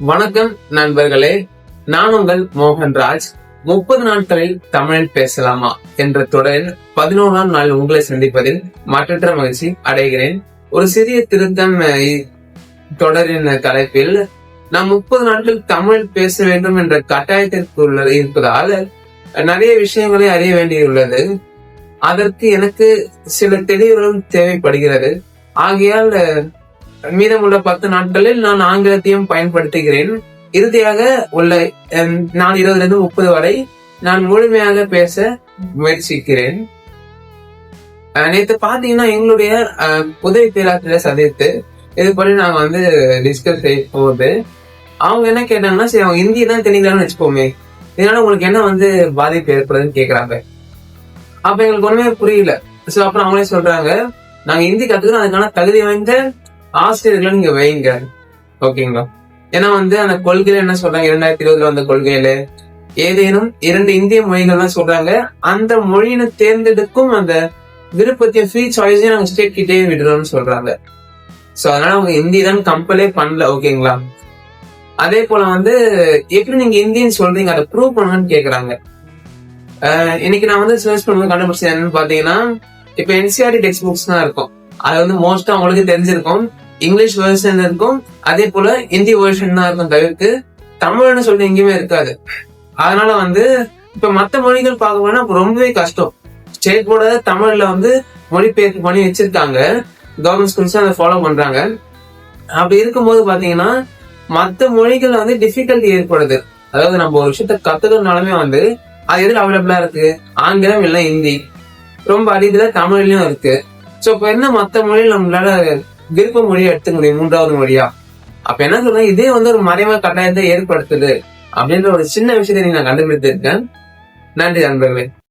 வணக்கம் நண்பர்களே. நான் உங்கள் மோகன்ராஜ். முப்பது நாட்களில் தமிழில் பேசலாமா என்ற தொடரில் பதினோராம் நாள் உங்களை சந்திப்பதில் மற்றற்ற மகிழ்ச்சி அடைகிறேன். ஒரு சிறிய திருத்தம் தொடரின் தலைப்பில் நாம் முப்பது நாட்கள் தமிழ் பேச வேண்டும் என்ற கட்டாயத்திற்குள்ள இருப்பதால் நிறைய விஷயங்களை அறிய வேண்டியுள்ளது. அதற்கு எனக்கு சில தெளிவுகளும் தேவைப்படுகிறது. ஆகையால் மீதமுள்ள பத்து நாட்களில் நான் ஆங்கிலத்தையும் பயன்படுத்துகிறேன். இறுதியாக உள்ள நான் இருபதுல இருந்து முப்பது வரை நான் முழுமையாக பேச முயற்சிக்கிறேன். நேற்று நேத்து பாத்தீங்கன்னா எங்களுடைய உதவி பேராசிரியர் சந்தித்து இது பற்றி நாங்க வந்து டிஸ்கஸ் செய்ய போகுது அவங்க என்ன கேட்டாங்கன்னா சரி அவங்க ஹிந்தி தான் தெரியலன்னு வச்சுப்போமே இதனால உங்களுக்கு என்ன வந்து பாதிப்பு ஏற்படுதுன்னு கேக்குறாங்க. அப்ப எங்களுக்கு ஒண்ணுமே புரியல. சோ அப்புறம் அவங்களே சொல்றாங்க நாங்க ஹிந்தி கத்துக்கிறோம் அதுக்கான தகுதி வாய்ந்த ஆசிரியர்களும் நீங்க வைங்க. ஓகேங்களா? ஏன்னா வந்து அந்த கொள்கையில என்ன சொல்றாங்க? இரண்டாயிரத்தி இருபதுல வந்த கொள்கையில ஏதேனும் இரண்டு இந்திய மொழிகள் தான் சொல்றாங்க. அந்த மொழியினை தேர்ந்தெடுக்கும் அந்த விருப்பத்தையும் ஃப்ரீ சாய்ஸையும் நாங்க ஸ்டேட் கிட்டே விடுறோம்னு சொல்றாங்க. சோ அதனால அவங்க ஹிந்தி தான் கம்பலே பண்ணல. ஓகேங்களா? அதே போல வந்து எப்படி நீங்க ஹிந்தின்னு சொல்றீங்க? அதை ப்ரூவ் பண்ணணும்னு கேக்குறாங்க. இன்னைக்கு நான் வந்து சர்ச் பண்ணும்போது கண்டுபிடிச்சது என்னன்னு பாத்தீங்கன்னா இப்ப என்சிஆர்டி டெக்ஸ்ட் புக்ஸ் தான் இருக்கும். அது வந்து மோஸ்டா அவங்களுக்கு தெரிஞ்சிருக்கும். இங்கிலீஷ் வேர்ஷன் இருக்கும். அதே போல ஹிந்தி வேர்ஷன் தான் இருக்கும் தவிர்த்து தமிழ்னு சொல்லி எங்கேயுமே இருக்காது. அதனால வந்து இப்ப மத்த மொழிகள் பார்க்க போனா ரொம்பவே கஷ்டம். ஸ்டேட் போர்ட தமிழ்ல வந்து மொழிபெயர்ப்பு பண்ணி வச்சிருக்காங்க. கவர்மெண்ட் ஸ்கூல்ஸ் அதை ஃபாலோ பண்றாங்க. அப்படி இருக்கும்போது பாத்தீங்கன்னா மத்த மொழிகள் வந்து டிஃபிகல்ட்டி ஏற்படுது. அதாவது நம்ம ஒரு விஷயத்த கத்துக்கிறதுனாலுமே வந்து அது எதுல அவைலபிளா இருக்கு? ஆங்கிலம் இல்லை ஹிந்தி ரொம்ப அடிதுல தமிழ்லயும் இருக்கு. சோ இப்ப என்ன மத்த மொழியில் நம்மளால விருப்ப மொழியை எடுத்துக்க முடியும் மூன்றாவது மொழியா? அப்ப என்ன சொல்றேன் இதே வந்து ஒரு மறைவா கட்டாயத்தை ஏற்படுத்துது. அப்படின்ற ஒரு சின்ன விஷயத்தை நீங்க நான் கண்டுபிடித்திருக்கேன். நன்றி நண்பர்களே.